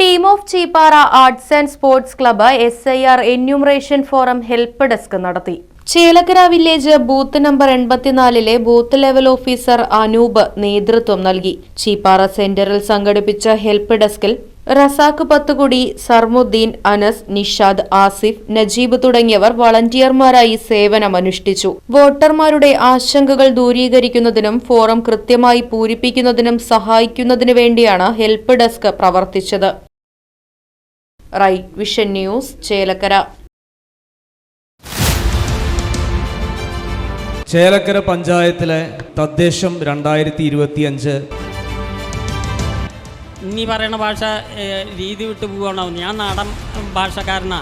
Team of Cheeppara arts and sports club S I R enumeration forum help desk നടത്തി. Chelakkara village booth number എൺപത്തിനാലിലെ booth level officer Anoop നേതൃത്വം നൽകി. ചീപ്പാറ സെന്ററിൽ സംഘടിപ്പിച്ച help ഡെസ്കിൽ റസാഖ് പത്തുകുടി സർമുദ്ദീൻ അനസ് നിഷാദ് ആസിഫ് നജീബ് തുടങ്ങിയവർ വളണ്ടിയർമാരായി സേവനമനുഷ്ഠിച്ചു വോട്ടർമാരുടെ ആശങ്കകൾ ദൂരീകരിക്കുന്നതിനും ഫോറം കൃത്യമായി പൂരിപ്പിക്കുന്നതിനും സഹായിക്കുന്നതിനു വേണ്ടിയാണ് ഹെൽപ്പ് ഡെസ്ക് പ്രവർത്തിച്ചത്. Right vision news Chelakkara. Chelakkara പഞ്ചായത്തിലെ തദ്ദേശം രണ്ടായിരത്തി ഇരുപത്തി അഞ്ച് നീ പറയുന്ന ഭാഷ രീതി വിട്ടു പോകണോ ഞാൻ നാടൻ ഭാഷക്കാരനാ.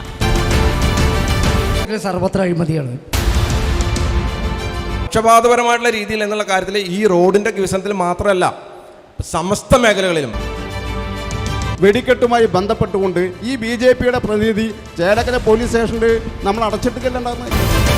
സർവത്ര അഴിമതിയാണ്. പക്ഷപാതപരമായിട്ടുള്ള രീതിയിൽ എന്നുള്ള കാര്യത്തിൽ ഈ റോഡിന്റെ വികസനത്തിൽ മാത്രമല്ല സമസ്ത മേഖലകളിലും വെടിക്കെട്ടുമായി ബന്ധപ്പെട്ടുകൊണ്ട് ഈ ബി ജെ പിയുടെ പ്രതിനിധി ചേലക്കര പോലീസ് സ്റ്റേഷനിൽ നമ്മൾ അടച്ചിട്ടില്ല ഉണ്ടാകുന്നത്